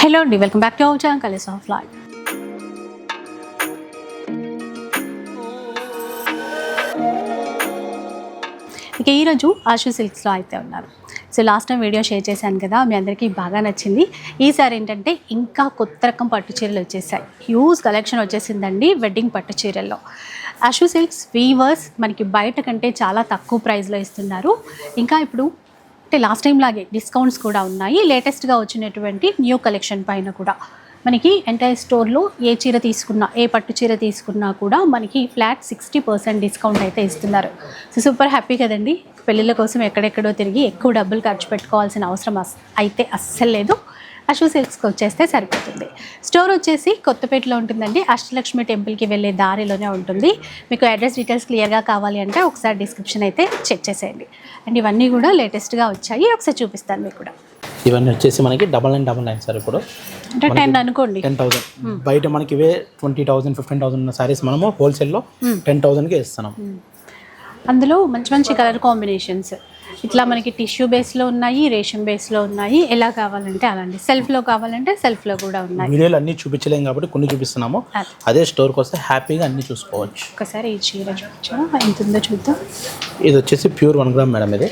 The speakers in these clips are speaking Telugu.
హలో అండి welcome back to our channel కలిస్ of life ఇక ఈరోజు ఆశు సిల్క్స్లో అయితే ఉన్నారు. So last time video share చేశాను కదా మీ అందరికీ బాగా నచ్చింది. ఈసారి ఏంటంటే ఇంకా కొత్త రకం పట్టు చీరలు వచ్చేసాయి. హ్యూజ్ కలెక్షన్ వచ్చేసిందండి వెడ్డింగ్ పట్టు చీరల్లో. అషు సిల్క్స్ వీవర్స్ మనకి బయట కంటే చాలా తక్కువ ప్రైస్లో ఇస్తున్నారు. ఇంకా ఇప్పుడు అంటే లాస్ట్ టైం లాగే డిస్కౌంట్స్ కూడా ఉన్నాయి. లేటెస్ట్గా వచ్చినటువంటి న్యూ కలెక్షన్ పైన కూడా. మనకి ఎంటైర్ స్టోర్లో ఏ చీర తీసుకున్నా ఏ పట్టు చీర తీసుకున్నా కూడా మనకి ఫ్లాట్ సిక్స్టీ పర్సెంట్ డిస్కౌంట్ అయితే ఇస్తున్నారు. సో సూపర్ హ్యాపీ కదండి. పెళ్ళిళ్ళ కోసం ఎక్కడెక్కడో తిరిగి ఎక్కువ డబ్బులు ఖర్చు పెట్టుకోవాల్సిన అవసరం అయితే అస్సలు లేదు. అశు సిల్క్స్కి వచ్చేస్తే సరిపోతుంది. స్టోర్ వచ్చేసి కొత్తపేటలో ఉంటుందండి. అష్టలక్ష్మి టెంపుల్కి వెళ్ళే దారిలోనే ఉంటుంది. మీకు అడ్రస్ డీటెయిల్స్ క్లియర్గా కావాలి అంటే ఒకసారి డిస్క్రిప్షన్ అయితే చెక్ చేసేయండి. అండ్ ఇవన్నీ కూడా లేటెస్ట్గా వచ్చాయి. ఒకసారి చూపిస్తాను మీకు కూడా. ఇవన్నీ వచ్చేసి మనకి double nine double nine sir ఇప్పుడు అంటే టెన్ అనుకోండి. టెన్ థౌసండ్ బయట మనకి ఇవే ట్వంటీ థౌసండ్ ఫిఫ్టీన్ థౌసండ్ ఉన్న సారీస్ మనము హోల్సేల్లో టెన్ థౌసండ్కి ఇస్తున్నాం. అందులో మంచి మంచి కలర్ కాంబినేషన్స్ ఇట్లా మనకి టిష్యూ బేస్లో ఉన్నాయి రేషన్ బేస్లో ఉన్నాయి. ఎలా కావాలంటే అలాంటి. సెల్ఫ్లో కావాలంటే సెల్ఫ్లో కూడా ఉన్నాయి. వీడియోలు అన్నీ చూపించలేం కాబట్టి కొన్ని చూపిస్తున్నాము. అది. స్టోర్కి వస్తే హ్యాపీగా అన్నీ చూసుకోవచ్చు. ఒకసారి ఈ చీర చూపించా. ఎంత ఉందో చూద్దాం. ఇది వచ్చేసి ప్యూర్ వన్ గ్రామ్ మేడం ఇది.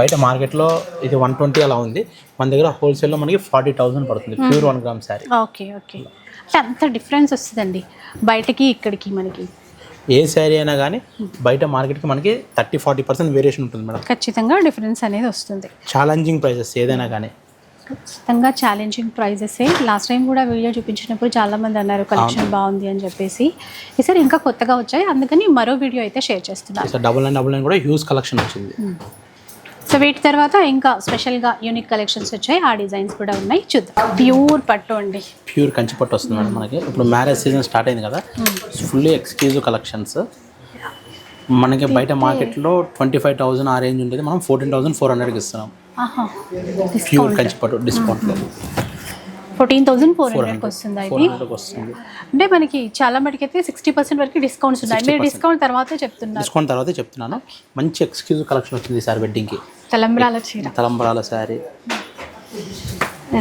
బయట మార్కెట్లో ఇది వన్ ట్వంటీ అలా ఉంది. మన దగ్గర హోల్సేల్లో మనకి ఫార్టీ థౌసండ్ పడుతుంది. Pure one gram sari okay okay అంటే అంత డిఫరెన్స్ వస్తుందండి. బయటకి ఇక్కడికి మనకి. ఏ శారీ అయినా కానీ బయట మార్కెట్కి మనకి థర్టీ ఫార్టీ పర్సెంట్ వేరియేషన్ ఉంటుంది మేడం. ఖచ్చితంగా డిఫరెన్స్ అనేది వస్తుంది. ఛాలెంజింగ్ ప్రైజెస్ ఏదైనా కానీ ఖచ్చితంగా ఛాలెంజింగ్ ప్రైజెస్ లాస్ట్ టైం కూడా వీడియో చూపించినప్పుడు చాలా మంది అన్నారు కలెక్షన్ బాగుంది అని చెప్పేసి. ఈసారి ఇంకా కొత్తగా వచ్చాయి. అందుకని మరో వీడియో అయితే షేర్ చేస్తున్నారు డబుల్ నైన్ డబుల్ నైన్ కూడా హ్యూజ్ కలెక్షన్ వచ్చింది. సో వీటి తర్వాత ఇంకా స్పెషల్గా యూనిక్ కలెక్షన్స్ వచ్చాయి. ఆ డిజైన్స్ కూడా ఉన్నాయి. చూద్దాం. ప్యూర్ పట్టు అండి. ప్యూర్ కంచి పట్టు వస్తుంది మేడం మనకి. ఇప్పుడు మ్యారేజ్ సీజన్ స్టార్ట్ అయింది కదా. ఫుల్లీ ఎక్స్క్లూజివ్ కలెక్షన్స్ మనకి బయట మార్కెట్లో ట్వంటీ ఫైవ్ థౌసండ్ ఆ రేంజ్ ఉంటుంది మనం ఫోర్టీన్ థౌసండ్ ఫోర్ హండ్రెడ్కి ఇస్తున్నాం. ప్యూర్ కంచి పట్టు డిస్కౌంట్లో ఫోర్టీన్ థౌసండ్ ఫోర్ హండ్రెడ్కి వస్తుందా వస్తుంది. అంటే మనకి చాలా మటుకైతే సిక్స్టీ పర్సెంట్ వరకు డిస్కౌంట్స్ ఉన్నాయి. మీరు డిస్కౌంట్ తర్వాతే చెప్తున్నారు. డిస్కౌంట్ తర్వాతే చెప్తున్నాను. మంచి ఎక్స్క్లూజివ్ కలెక్షన్ వచ్చింది ఈసారి వెడ్డింగ్కి. తలంబ్రాల చీర. తలంబరాల శారీ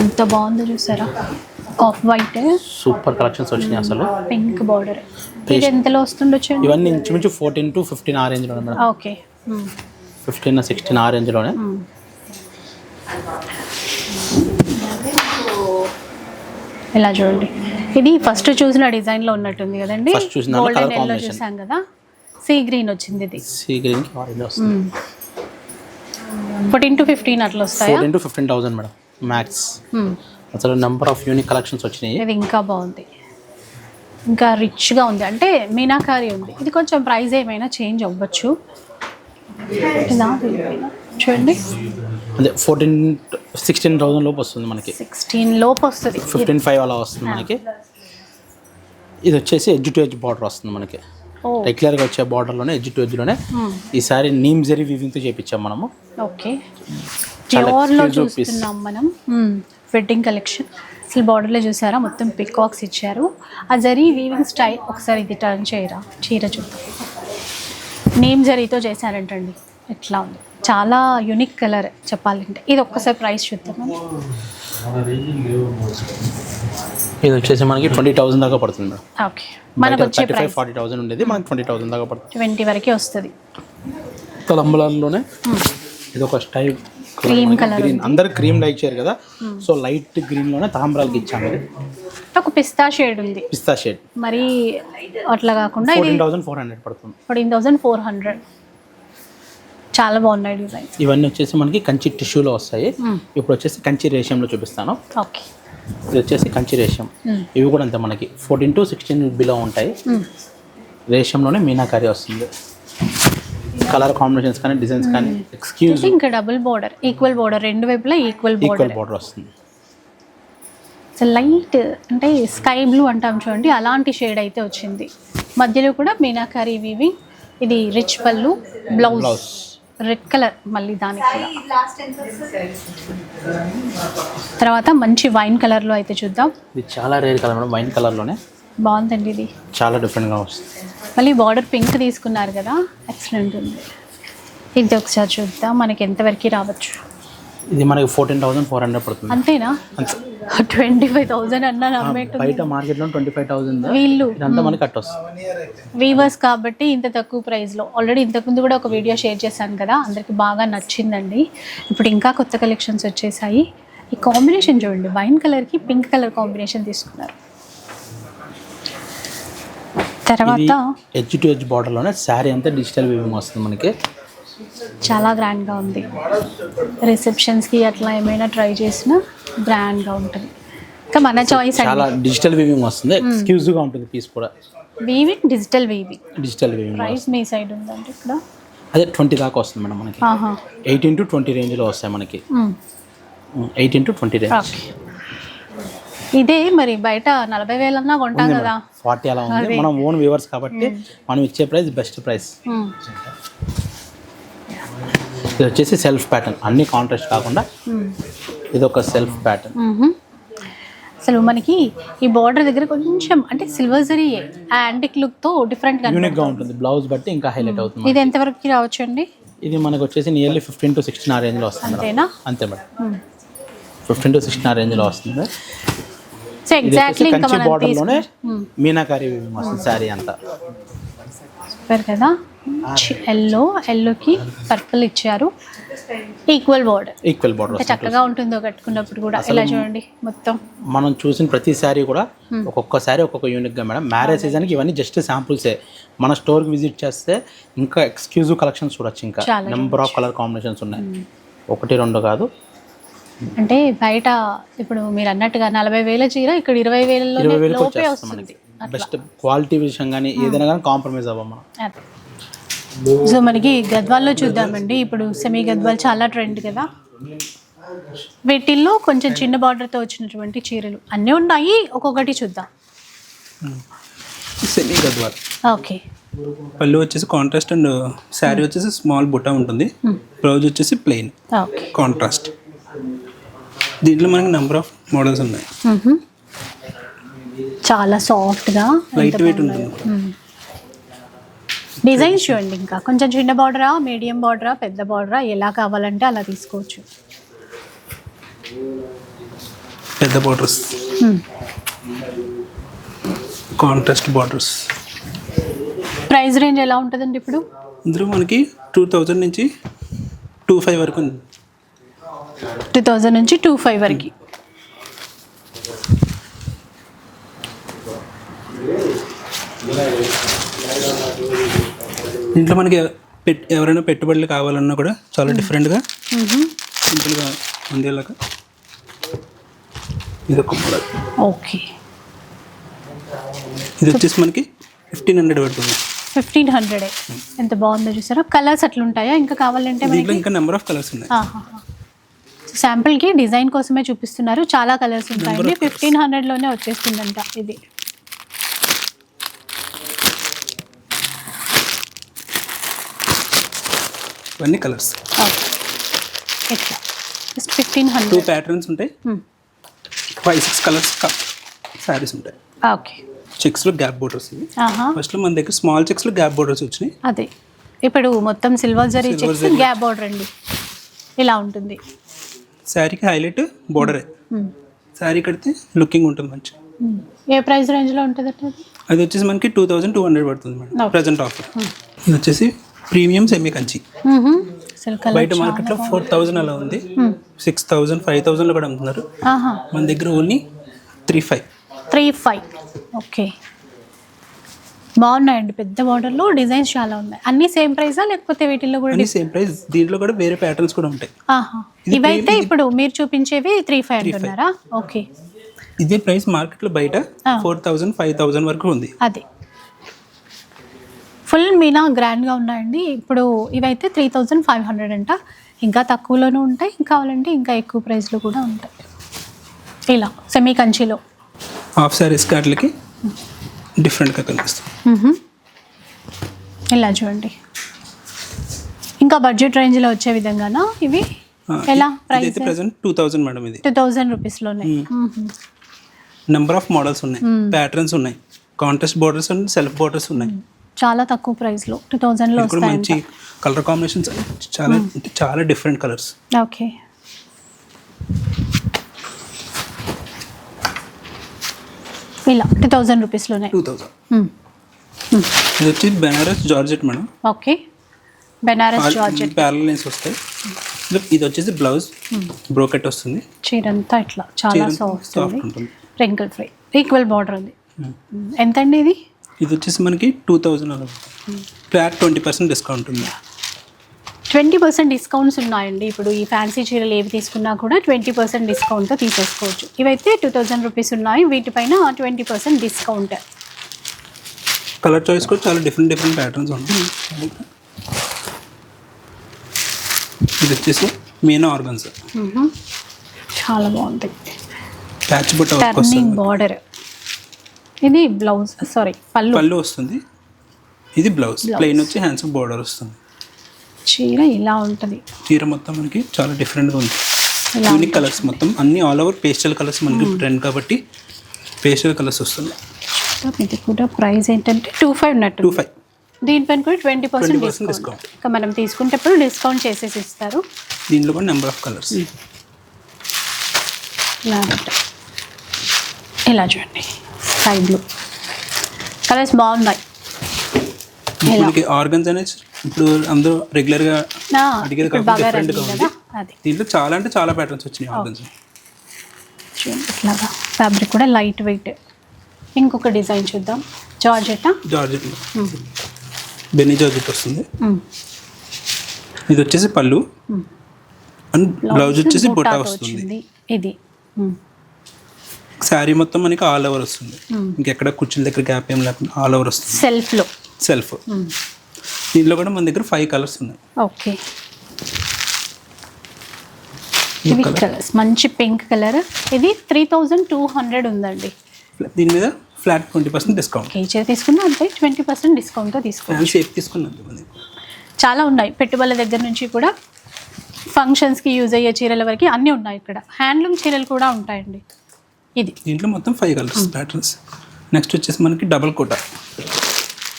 ఎంత బాగుందో చూసారా? ఆఫ్ వైట్ సూపర్ కలెక్షన్స్ వచ్చినాయి అసలు. పింక్ బార్డర్ ఇది ఎంతలో వస్తుండొచ్చు ఇవన్నీ ఇంచుమించు ఫోర్టీన్ టు ఫిఫ్టీన్ ఆ రేంజ్లోనే మేడం. ఓకే ఫిఫ్టీన్ సిక్స్టీన్ ఆ రేంజ్లోనే ఇలా చూడండి. ఇది ఫస్ట్ చూసిన డిజైన్లో ఉన్నట్టుంది కదండి. చూసిన గోల్డెన్ ఎల్లో. చూసాం కదా. సీ గ్రీన్ వచ్చింది ఇది. సీ ఆరెంజ్ వస్తుంది. ఫోర్టీన్ టు ఫిఫ్టీన్ అట్లా వస్తాయా? Fourteen to fifteen thousand madam max. అసలు నెంబర్ ఆఫ్ యూనిక్ కలెక్షన్స్ వచ్చినాయి. ఇది ఇంకా బాగుంది. ఇంకా రిచ్గా ఉంది. అంటే మీనాకారి ఉంది. ఇది కొంచెం ప్రైస్ ఏమైనా చేంజ్ అవ్వచ్చు? చూడండి. అదే ఫోర్టీన్ సిక్స్టీన్ థౌసండ్ లోపు వస్తుంది మనకి. సిక్స్టీన్ లోపు వస్తుంది. ఫిఫ్టీన్ ఫైవ్ అలా వస్తుంది మనకి. ఇది వచ్చేసి ఎడ్జ్ టు ఎడ్జ్ బార్డర్ వస్తుంది మనకి. రెగ్యులర్గా వచ్చే బార్డర్లోనే ఎడ్జ్ టు ఎడ్జ్లోనే ఈసారి నీమ్ జరీ వీవింగ్తో చేపించాం మనము. ఓకే. ప్యూర్లో. చూస్తున్నాం మనం. వెడ్డింగ్ కలెక్షన్ అసలు బార్డర్లో చూసారా? మొత్తం పికాక్స్ ఇచ్చారు. ఆ జరీ వీవింగ్ స్టైల్ ఒకసారి ఇది టర్న్ చేయరా? చీర చూద్దాం. నేమ్ జరీతో చేశారంటండి. ఎట్లా ఉంది? చాలా యునిక్ కలర్ చెప్పాలంటే. ఇది ఒక్కసారి ప్రైస్ చూద్దాం. ఇది వచ్చేసి మనకి ట్వంటీ థౌసండ్ దాకా పడుతుంది మేడం. ఓకే మనకు వచ్చే ప్రైస్ ఫార్టీ థౌసండ్ ఉండేది మనకి ట్వంటీ థౌసండ్ దాకా పడుతుంది. ట్వంటీ వరకే వస్తుంది. తలంబలాల్లోనే ఇది ఒక స్టైల్ Cream colour గ్రీన్ అందరు క్రీమ్ లైక్ చేయరు కదా. సో లైట్ గ్రీన్లోనే తాంబరాలకి ఇచ్చాము ఒక పిస్తా షేడ్ ఉంది. పిస్తా షేడ్ మరి అట్లా కాకుండా ఫోర్టీన్ థౌసండ్ ఫోర్ హండ్రెడ్ పడుతుంది. ఫోర్టీన్ థౌజండ్ ఫోర్ హండ్రెడ్ చాలా బాగున్నాయి డిజైన్స్. ఇవన్నీ వచ్చేసి మనకి కంచి టిష్యూలో వస్తాయి. ఇప్పుడు వచ్చేసి కంచి రేషియంలో చూపిస్తాను. ఓకే. ఇది వచ్చేసి కంచి రేషియం ఇవి కూడా అంతే మనకి ఫోర్టీన్ టు సిక్స్టీన్ బిలో ఉంటాయి. రేషియంలోనే మీనాకారి వస్తుంది. కలర్ కాంబినేషన్స్ కానీ డిజైన్స్ కానీ ఎక్స్క్యూజ్ ఇంకా డబుల్ బోర్డర్ ఈక్వల్ బోర్డర్ రెండు వైపులా ఈక్వల్ ఈక్వల్ బోర్డర్ బార్డర్ వస్తుంది. సో లైట్ అంటే స్కై బ్లూ అంటాం చూడండి అలాంటి షేడ్ అయితే వచ్చింది. మధ్యలో కూడా మీనాకారి వీవింగ్ ఇది rich pallu blouse. Red colour మళ్ళీ దానికి కూడా. తర్వాత మంచి వైన్ కలర్లో అయితే చూద్దాం. ఇది చాలా రేర్ కలర్ మేడం వైన్ కలర్లోనే బాగుందండి ఇది. చాలా డిఫరెంట్గా వస్తుంది. మళ్ళీ బార్డర్ పింక్ తీసుకున్నారు కదా ఎక్సలెంట్ ఉంది. ఇది ఒకసారి చూద్దాం మనకి ఎంతవరకు రావచ్చు? ఇది మనకి ఫోర్టీన్ థౌసండ్ ఫోర్ హండ్రెడ్ పడుతుంది. అంతేనా? అంతే. ట్వంటీ ఫైవ్ థౌజండ్ అన్నా బయట మార్కెట్లో ట్వంటీ ఫైవ్ థౌసండ్. వీళ్ళు. ఇదంతా మనకి కట్ వీవర్స్ కాబట్టి ఇంత తక్కువ ప్రైస్లో ఆల్రెడీ ఇంతకుముందు కూడా ఒక వీడియో షేర్ చేశాను కదా అందరికి బాగా నచ్చిందండి. ఇప్పుడు ఇంకా కొత్త కలెక్షన్స్ వచ్చేసాయి. ఈ కాంబినేషన్ చూడండి వైన్ కలర్కి పింక్ కలర్ కాంబినేషన్ తీసుకున్నారు. తర్వాత ఎడ్జ్ టు ఎడ్జ్ బార్డర్లోనే శారీ అంతా డిజిటల్ వీవింగ్ వస్తుంది మనకి. చాలా గ్రాండ్గా ఉంది. రిసెప్షన్స్కి అట్లా ఏమైనా ట్రై చేసినా గ్రాండ్గా ఉంటుంది. ఇంకా మన చాయిస్ చాలా డిజిటల్ వీవింగ్ వస్తుంది. ఎక్స్క్లూజివ్గా ఉంటుంది పీస్ కూడా. Weaving digital weaving. Digital weaving price మీ సైడ్ ఉందండి ఇక్కడ? అదే ట్వంటీ దాకా వస్తుంది మేడం మనకి. ఎయిటీన్ టు ట్వంటీ రేంజ్లో వస్తాయి మనకి. ఎయిటీన్ టు ట్వంటీ రేంజ్. ఇదే మరి బయట నలభై వేలన్నా కొంటాం కదా. ఫార్టీ అలా ఉంది. మనం ఓన్ వ్యూవర్స్ కాబట్టి మనం ఇచ్చే ప్రైస్ బెస్ట్ ప్రైస్. ఇది వచ్చేసి సెల్ఫ్ ప్యాటర్న్. అన్ని కాంట్రాస్ట్ కాకుండా మ్మ్. ఇది ఒక సెల్ఫ్ ప్యాటర్న్. అసలు మనకి ఈ బార్డర్ దగ్గర కొంచెం అంటే సిల్వర్ జరీ యాంటిక్ లుక్తో డిఫరెంట్గా యూనిక్గా ఉంటుంది. బ్లౌజ్ బట్టి ఇంకా హైలైట్ అవుతుంది ఇది ఎంతవరకు రావచ్చు అండి ఇది మనకు వచ్చేసి నియర్లీ ఫిఫ్టీన్ టు సిక్స్టీన్ ఆ రేంజ్లో వస్తుంది మేడం. అంతేనా? అంతే మేడం. ఫిఫ్టీన్ టు సిక్స్టీన్ ఆ రేంజ్లో వస్తుంది. సో ఇది ఎగ్జాక్ట్లీ ఇంకా మనం మీనాకారి వస్తుంది శారీ అంతా. చెప్పారు కదా? ఎల్లో ఎల్లోకి పర్పుల్ ఇచ్చారు. ఈక్వల్ బార్డర్ ఈక్వల్ బార్డర్ చక్కగా ఉంటుందో కట్టుకున్నప్పుడు కూడా ఇలా చూడండి మొత్తం. మనం చూసిన ప్రతి శారీ కూడా ఒక్కొక్క శారీ ఒక్కొక్క యూనిక్గా మేడం మ్యారేజ్ సీజన్కి ఇవన్నీ జస్ట్ శాంపుల్సే మన స్టోర్కి విజిట్ చేస్తే ఇంకా ఎక్స్క్లూజివ్ కలెక్షన్స్ చూడొచ్చు ఇంకా. నెంబర్ ఆఫ్ కలర్ కాంబినేషన్స్ ఉన్నాయి. ఒకటి రెండు కాదు. అంటే బయట ఇప్పుడు మీరు అన్నట్టుగా నలభై వేల చీర ఇక్కడ ఇరవై ఇరవై వేలలో లోపే వస్తుంది. మనకి. బెస్ట్ క్వాలిటీ విషయం కానీ ఏదైనా కానీ కాంప్రమైజ్ అవ్వం మనం. అదే. సో మనకి గద్వాల్లో చూద్దామండి. ఇప్పుడు సెమీ గద్వాల్ చాలా ట్రెండ్ కదా. వీటిల్లో కొంచెం చిన్న బార్డర్తో వచ్చినటువంటి చీరలు. అన్నీ ఉన్నాయి. ఒక్కొక్కటి చూద్దాం. సెమీ గద్వాల్. ఓకే. పళ్ళు వచ్చేసి కాంట్రాస్ట్ అండ్ శారీ వచ్చేసి స్మాల్ బుట్ట ఉంటుంది. బ్లౌజ్ వచ్చేసి ప్లెయిన్ కాంట్రాస్ట్ దీంట్లో మనకి నెంబర్ ఆఫ్ మోడల్స్ ఉన్నాయి. చాలా సాఫ్ట్గా లైట్ వెయిట్ ఉంటుంది. డిజైన్స్ చూడండి ఇంకా. కొంచెం చిన్న బార్డరా మీడియం బార్డరా పెద్ద బార్డరా ఎలా కావాలంటే అలా తీసుకోవచ్చు. పెద్ద borders. Contrast borders. Price range ఎలా ఉంటుందండి ఇప్పుడు? ఇందులో మనకి టూ థౌజండ్ నుంచి టూ ఫైవ్ వరకు ఉంది. టూ థౌజండ్ నుంచి టూ ఫైవ్ వరకు. దీంట్లో మనకి పెట్ ఎవరైనా పెట్టుబడులు కావాలన్నా కూడా చాలా డిఫరెంట్గా సింపుల్గా ఉండేలాగా ఇది ఒక మోడల్ ఓకే. ఇది వచ్చేసి మనకి ఫిఫ్టీన్ హండ్రెడ్ పడుతుంది. Fifteen hundred. ఎంత బాగుందో చూసారా? కలర్స్ అట్లా ఉంటాయా ఇంకా కావాలంటే దీంట్లో ఇంకా నెంబర్ ఆఫ్ కలర్స్ ఉన్నాయి. శాంపుల్కి డిజైన్ కోసమే చూపిస్తున్నారు. చాలా కలర్స్ ఉంటాయండి. ఫిఫ్టీన్ హండ్రెడ్లోనే వచ్చేస్తుందంట ఇది. ఇవన్నీ colours. Fifteen two hundred patterns ఉంటాయి. ఫైవ్ సిక్స్ కలర్స్ శారీస్ ఉంటాయి. ఓకే చెక్స్లో గ్యాప్ బోర్డర్స్ ఇవి. ఫస్ట్లో మన దగ్గర స్మాల్ చెక్స్లో గ్యాప్ బోర్డర్స్ వచ్చినాయి. అదే. ఇప్పుడు మొత్తం silver zari checks. Gap border అండి. ఇలా ఉంటుంది. శారీకి హైలైట్ బోర్డరే. శారీ కడితే లుకింగ్ ఉంటుంది మంచి. ఏ ప్రైస్ రేంజ్లో ఉంటుంది అది? వచ్చేసి మనకి టూ థౌజండ్ టూ హండ్రెడ్ పడుతుంది మేడం. ప్రజెంట్ ఆఫర్ ఇది వచ్చేసి ప్రీమియం సెమీ కంచి. బయట మార్కెట్లో ఫోర్ థౌజండ్ అలా ఉంది. సిక్స్ థౌజండ్ ఫైవ్ థౌజండ్లో కూడా అమ్ముతున్నారు. ఆహా. మన దగ్గర only three five three five okay. బాగున్నాయండి. పెద్ద బార్డర్లో డిజైన్స్ చాలా ఉన్నాయి. అన్ని సేమ్ ప్రైజా లేకపోతే వీటిల్లో కూడా అన్ని సేమ్ ప్రైస్ దీంట్లో కూడా వేరే ప్యాటర్న్స్ కూడా ఉంటాయి. ఆహా. ఇవైతే ఇప్పుడు మీరు చూపించేవి త్రీ ఫైవ్ అంటున్నారా? ఓకే. ఇదే ప్రైస్ మార్కెట్లో బయట. ఫోర్ థౌజండ్ ఫైవ్ థౌజండ్ వరకు ఉంది. అదే. ఫుల్ మీనా గ్రాండ్గా ఉన్నాయండి. ఇప్పుడు ఇవైతే త్రీ థౌజండ్ ఫైవ్ హండ్రెడ్ అంట. ఇంకా తక్కువలోనూ ఉంటాయి. ఇంకా కావాలంటే ఇంకా ఎక్కువ ప్రైస్లో కూడా ఉంటాయి. ఇలా సెమీ కంచిలో. హాఫ్ శారీస్ కార్డులకి డిఫరెంట్గా కనిపిస్తుంది. ఇలా చూడండి. ఇంకా బడ్జెట్ రేంజ్లో వచ్చే విధంగానా ఇవి? ఎలా price? Present two thousand madam ఇది. టూ థౌజండ్ రూపీస్లోనే నెంబర్ ఆఫ్ మోడల్స్ ఉన్నాయి. ప్యాటర్న్స్ ఉన్నాయి. Contest borders and self borders ఉన్నాయి. చాలా తక్కువ ప్రైస్లో టూ థౌజండ్లో మంచి కలర్ కాంబినేషన్స్ చాలా అంటే చాలా డిఫరెంట్ కలర్స్ ఓకే ఇలా టూ థౌజండ్ రూపీస్లోనే టూ థౌజండ్ ఇది వచ్చి Banaras georgette madam. Okay Banaras georgette parallel lines వస్తాయి. ఇది- వచ్చేసి బ్లౌజ్ బ్రోకెట్ వస్తుంది. చీర అంతా ఇట్లా చాలా సాఫ్ట్ ఉంటుంది. రింకిల్ ఫ్రీ ఈక్వల్ బార్డర్ ఉంది. ఎంత అండి ఇది? ఇది వచ్చేసి మనకి టూ థౌజండ్ అలా ఫ్లాట్ ట్వంటీ పర్సెంట్ డిస్కౌంట్ ఉంది. ట్వంటీ పర్సెంట్ డిస్కౌంట్స్ ఉన్నాయండి. ఇప్పుడు ఈ ఫ్యాన్సీ చీరలు ఏవి తీసుకున్నా కూడా ట్వంటీ పర్సెంట్ డిస్కౌంట్తో తీసేసుకోవచ్చు. ఇవైతే టూ థౌజండ్ రూపీస్ ఉన్నాయి. వీటిపైన twenty percent discount colour choice కూడా చాలా డిఫరెంట్ డిఫరెంట్ ప్యాటర్న్స్ ఉంటాయి ఇది వచ్చేసి మీనా ఆర్గన్స్ చాలా బాగుంది. టర్నింగ్ బార్డర్ ఇది బ్లౌజ్ సారీ పళ్ళు. పళ్ళు వస్తుంది. ఇది బ్లౌజ్. ప్లెయిన్ వచ్చి హ్యాండ్స్ బార్డర్ వస్తుంది. చీర ఇలా ఉంటుంది. చీర మొత్తం మనకి చాలా డిఫరెంట్గా ఉంది. యూనిక్ కలర్స్ మొత్తం. అన్ని ఆల్ ఓవర్ పేస్టల్ కలర్స్ మనకి ట్రెండ్ కాబట్టి పేస్టల్ కలర్స్ వస్తుంది ఇది కూడా ప్రైస్ ఏంటంటే టూ ఫైవ్ నట్టు టూ ఫైవ్ దీనిపైన కూడా ట్వంటీ పర్సెంట్ 20% డిస్కౌంట్. ఇంకా మనం తీసుకునేటప్పుడు డిస్కౌంట్ చేసేసి ఇస్తారు. దీనిలో కూడా నెంబర్ ఆఫ్ కలర్స్. ఇలా చూడండి. స్కై బ్లూ కలర్స్ బాగున్నాయి. మనకి ఆర్గన్స్ అనేది ఇప్పుడు అందరూ అడిగేది కాకుండా different గా ఉంది. దీంట్లో చాలా అంటే చాలా ప్యాటర్న్స్ వచ్చినాయి ఆర్గన్స్. ఇట్లాగా ఫ్యాబ్రిక్ కూడా లైట్ వెయిట్ ఇంకొక డిజైన్ చూద్దాం. జార్జెటా జార్జెట్ బెన్నీ జార్జెట్ వస్తుంది. ఇది వచ్చేసి పళ్ళు. అండ్ బ్లౌజ్ వచ్చేసి బొటా వస్తుంది. ఇది. శారీ మొత్తం మనకి ఆల్ ఓవర్ వస్తుంది. ఇంకెక్కడ కుర్చీల దగ్గర గ్యాప్ ఏం లేకుండా ఆల్ ఓవర్ వస్తుంది. సెల్ఫ్లో సెల్ఫ్ దీనిలో కూడా మన దగ్గర ఫైవ్ కలర్స్ ఉన్నాయి. ఓకే. కలర్స్ మంచి పింక్ కలర్ ఇది త్రీ థౌజండ్ టూ హండ్రెడ్ ఉందండి. దీని మీద ఫ్లాట్ ట్వంటీ పర్సెంట్ డిస్కౌంట్ చీర తీసుకున్నా అంతే ట్వంటీ పర్సెంట్ డిస్కౌంట్తో తీసుకో ఫ్యాన్ షేప్ తీసుకున్నాం మనకి చాలా ఉన్నాయి. పెట్టుబడుల దగ్గర నుంచి కూడా ఫంక్షన్స్కి యూజ్ అయ్యే చీరల వరకు అన్నీ ఉన్నాయి ఇక్కడ. హ్యాండ్లూమ్ చీరలు కూడా ఉంటాయండి. ఇది. దీంట్లో మొత్తం ఫైవ్ కలర్స్ ప్యాటర్న్స్ నెక్స్ట్ వచ్చేసి మనకి డబల్ కోట.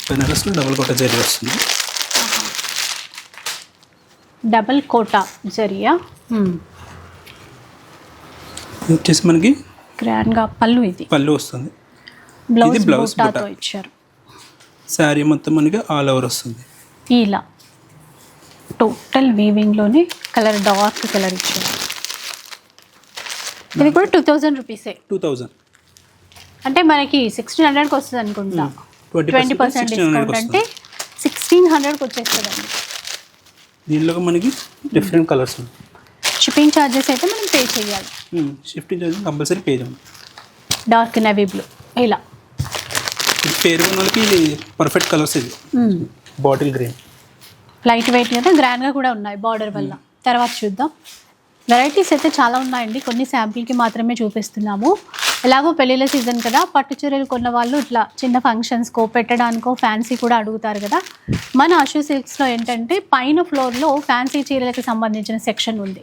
బెనారస్లో డబల్ కోట జరీ వస్తుంది. డబల్ కోటా జరియా? వచ్చేసి మనకి గ్రాండ్గా పళ్ళు ఇది. పళ్ళు వస్తుంది. బ్లౌజ్ బూటాతో బుట్ట. ఇచ్చారు. శారీ మొత్తం మనకి ఆల్ ఓవర్ వస్తుంది. ఇలా. టోటల్ వీవింగ్లోనే కలర్ డార్క్ కలర్ ఇచ్చారు. ఇది కూడా టూ థౌజండ్ రూపీసే టూ థౌజండ్ అంటే మనకి సిక్స్టీన్ హండ్రెడ్కి వస్తుంది అనుకుంటా. ట్వంటీ పర్సెంట్ డిస్కౌంట్ అంటే సిక్స్టీన్ హండ్రెడ్కి వచ్చేస్తుందండి. దీనిలో మనకి డిఫరెంట్ కలర్స్ ఉన్నాయి. షిప్పింగ్ ఛార్జెస్ అయితే మనం పే చేయాలి. షిఫ్టింగ్ చేసి కంపల్సరీ పేజ్ ఉంది డార్క్ నవీ బ్లూ ఇలా. పేరు వాళ్ళకి ఇది పర్ఫెక్ట్ కలర్స్ ఇది. బాటిల్ గ్రీన్ లైట్ వెయిట్ కదా గ్రాండ్గా కూడా ఉన్నాయి బార్డర్ వల్ల. తర్వాత చూద్దాం. వెరైటీస్ అయితే చాలా ఉన్నాయండి. కొన్ని శాంపిల్కి మాత్రమే చూపిస్తున్నాము. ఎలాగో పెళ్ళిళ్ళ సీజన్ కదా పట్టు చీరలు కొన్న వాళ్ళు ఇట్లా చిన్న ఫంక్షన్స్కో పెట్టడానికో ఫ్యాన్సీ కూడా అడుగుతారు కదా. మన అషు సిల్క్స్లో ఏంటంటే పైన ఫ్లోర్లో ఫ్యాన్సీ చీరలకి సంబంధించిన సెక్షన్ ఉంది.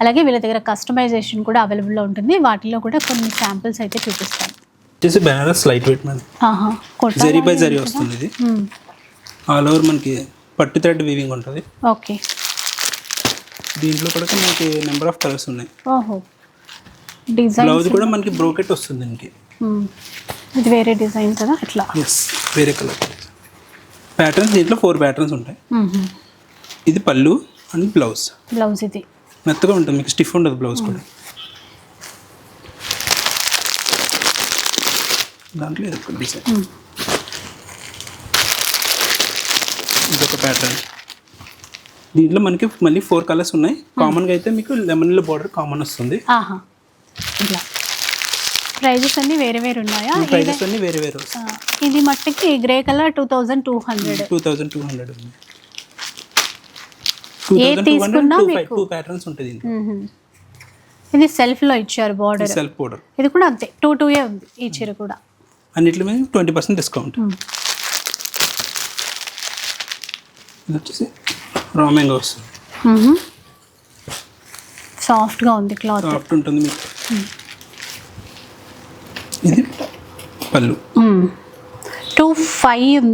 అలాగే వీళ్ళ దగ్గర కస్టమైజేషన్ కూడా అవైలబుల్లో ఉంటుంది. వాటిలో కూడా కొన్ని శాంపిల్స్ అయితే చూపిస్తాను. వచ్చేసి బెనారస్ లైట్ వెయిట్ మనకి ఆహా కొట్ట జరీ బై లాగే జరీ ఉంది కదా. వస్తుంది ఇది. మ్మ్. ఆల్ ఓవర్ మనకి పట్టు థ్రెడ్ వీవింగ్ ఉంటుంది. ఓకే దీంట్లో కూడా మనకి నెంబర్ ఆఫ్ కలర్స్ ఉన్నాయి. ఓహో. డిజైన్ బ్లౌజ్ కూడా మనకి బ్రోకెట్ వస్తుంది దీనికి. మ్మ్. ఇది వేరే డిజైన్ కదా? అట్లా. ఎస్ వేరే కలర్ ప్యాటర్న్స్ దీంట్లో ఫోర్ ప్యాటర్న్స్ ఉంటాయి. ఇది పళ్ళు అండ్ బ్లౌజ్ బ్లౌజ్ ఇది. మెత్తగా ఉంటుంది మీకు స్టిఫ్ ఉండదు బ్లౌజ్ కూడా. దాంట్లో ఇది ఒక డిజైన్ మ్మ్. ఇదొక ప్యాటర్న్ దీంట్లో మనకి మళ్ళీ ఫోర్ కలర్స్ ఉన్నాయి. కామన్గా అయితే మీకు లెమన్లో బార్డర్ కామన్ వస్తుంది. ఇలా. ప్రైజెస్ అన్నీ వేరే వేరే ఉన్నాయా? ప్రైజెస్ అన్ని వేరే వేరే ఇది మట్టికి grey colour two thousand two hundred. Two thousand two hundred ఉంది. టూ ఏ తీసుకున్నా మీకు- ప్యాటర్న్స్ ఉంటుంది ఇది సెల్ఫ్లో ఇచ్చారు బార్డర్ సెల్ఫ్ పౌడర్ ఇది కూడా అంతే. టూ టూ ఏ ఉంది ఈ చీర కూడా. అన్నిటి మీద ట్వంటీ పర్సెంట్ డిస్కౌంట్. ఇది వచ్చేసి రా మ్యాంగో వస్తుంది. సాఫ్ట్గా ఉంది క్లాత్ సాఫ్ట్ ఉంటుంది మీకు. ఇది పళ్ళు. టూ ఫైవ్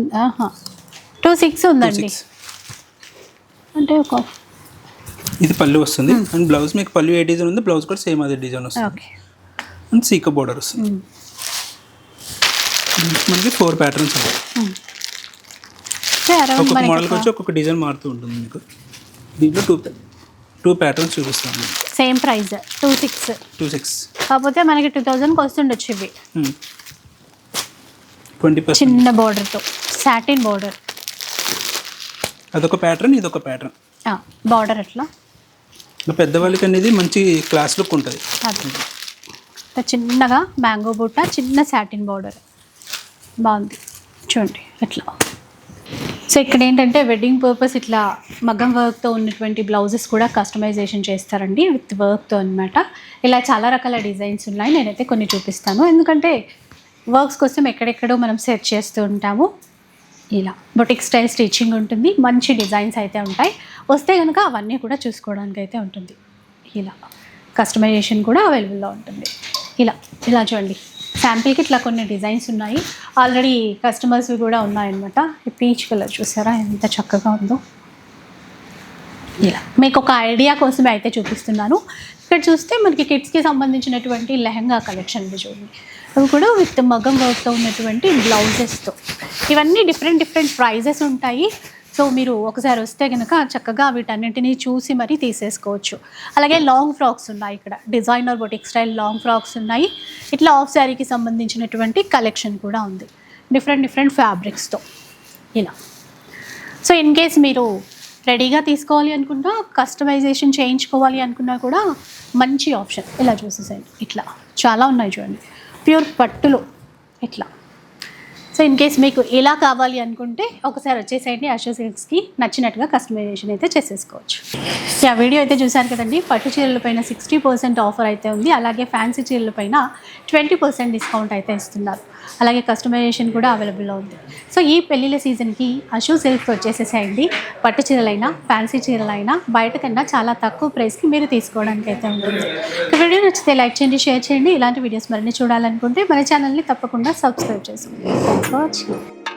టూ సిక్స్ ఉందండి. అంటే ఒక ఇది పళ్ళు వస్తుంది. అండ్ బ్లౌజ్ మీకు పళ్ళు ఏ డిజైన్ ఉంది బ్లౌజ్ కూడా సేమ్ అదే డిజైన్ వస్తుంది. ఓకే అండ్ సీక బోర్డర్ వస్తుంది. మనకి ఫోర్ ప్యాటర్న్స్ ఉంటాయి. సో అరౌండ్ ఒక్కొక్క మనకి మోడల్కి వచ్చి ఒక్కొక్క డిజైన్ మారుతూ ఉంటుంది మీకు. దీంట్లో టూ టూ ప్యాటర్న్స్ చూపిస్తాను. Same price two six two six కాకపోతే మనకి టూ థౌజండ్కి వస్తుండొచ్చు ఇవి. ట్వంటీ పర్సెంట్ చిన్న బార్డర్తో సాటిన్ బార్డర్ అదొక ప్యాటర్న్ ఇదొక ప్యాటర్న్ బార్డర్ అట్లా పెద్దవాళ్ళకి అనేది మంచి క్లాస్ లుక్ ఉంటుంది. చిన్నగా మ్యాంగో బుట్ట చిన్న సాటిన్ బార్డర్ బాగుంది. చూడండి ఇట్లా సో ఇక్కడ ఏంటంటే వెడ్డింగ్ పర్పస్ ఇట్లా మగ్గం వర్క్తో ఉన్నటువంటి బ్లౌజెస్ కూడా కస్టమైజేషన్ చేస్తారండి విత్ వర్క్తో అన్నమాట. ఇలా చాలా రకాల డిజైన్స్ ఉన్నాయి. నేనైతే కొన్ని చూపిస్తాను. ఎందుకంటే వర్క్స్ కోసం ఎక్కడెక్కడో మనం సెర్చ్ చేస్తూ ఉంటాము. ఇలా బొటిక్ స్టైల్ స్టిచ్చింగ్ ఉంటుంది. మంచి డిజైన్స్ అయితే ఉంటాయి. వస్తే కనుక అవన్నీ కూడా చూసుకోవడానికి అయితే ఉంటుంది. ఇలా కస్టమైజేషన్ కూడా అవైలబుల్లో ఉంటుంది. ఇలా ఇలా చూడండి. శాంపిల్కి ఇట్లా కొన్ని డిజైన్స్ ఉన్నాయి. ఆల్రెడీ కస్టమర్స్వి కూడా ఉన్నాయన్నమాట. ఈ పీచ్ కలర్ చూసారా? ఎంత చక్కగా ఉందో. ఇలా. మీకు ఒక ఐడియా కోసమే అయితే చూపిస్తున్నాను. ఇక్కడ చూస్తే మనకి కిడ్స్కి సంబంధించినటువంటి లెహంగా కలెక్షన్ చూడండి. అవి కూడా విత్ మగం వర్క్తో ఉన్నటువంటి బ్లౌజెస్తో ఇవన్నీ డిఫరెంట్ డిఫరెంట్ ప్రైజెస్ ఉంటాయి. సో మీరు ఒకసారి వస్తే కనుక చక్కగా వీటన్నింటినీ చూసి మరీ తీసేసుకోవచ్చు. అలాగే లాంగ్ ఫ్రాక్స్ ఉన్నాయి ఇక్కడ. Designer boutique style long frocks ఉన్నాయి. ఇట్లా ఆఫ్ శారీకి సంబంధించినటువంటి కలెక్షన్ కూడా ఉంది. డిఫరెంట్ డిఫరెంట్ ఫ్యాబ్రిక్స్తో ఇలా. సో ఇన్ కేస్ మీరు రెడీగా తీసుకోవాలి అనుకున్నా కస్టమైజేషన్ చేయించుకోవాలి అనుకున్నా కూడా మంచి ఆప్షన్ ఇలా చూసేసేయండి. ఇట్లా. చాలా ఉన్నాయి చూడండి. ప్యూర్ పట్టులో. ఇట్లా. సో ఇన్ కేస్ మీకు ఎలా కావాలి అనుకుంటే ఒకసారి వచ్చేసేయండి అశో సిల్క్స్కి నచ్చినట్టుగా కస్టమైజేషన్ అయితే చేసేసుకోవచ్చు. ఆ వీడియో అయితే చూసారు కదండి. పట్టు చీరల పైన సిక్స్టీ పర్సెంట్ ఆఫర్ అయితే ఉంది. అలాగే ఫ్యాన్సీ చీరల పైన ట్వంటీ పర్సెంట్ డిస్కౌంట్ అయితే ఇస్తున్నారు. అలాగే కస్టమైజేషన్ కూడా అవైలబుల్లో ఉంది. సో ఈ పెళ్ళిళ్ళ సీజన్కి అశు సిల్క్ వచ్చేసేసేయండి. పట్టు చీరలైనా ఫ్యాన్సీ చీరలైనా బయట కన్నా చాలా తక్కువ ప్రైస్కి మీరు తీసుకోవడానికి అయితే ఉంటుంది. వీడియో నచ్చితే లైక్ చేయండి షేర్ చేయండి. ఇలాంటి వీడియోస్ మరిన్ని చూడాలనుకుంటే మన ఛానల్ని తప్పకుండా సబ్స్క్రైబ్ చేసుకోండి. Thanks for watching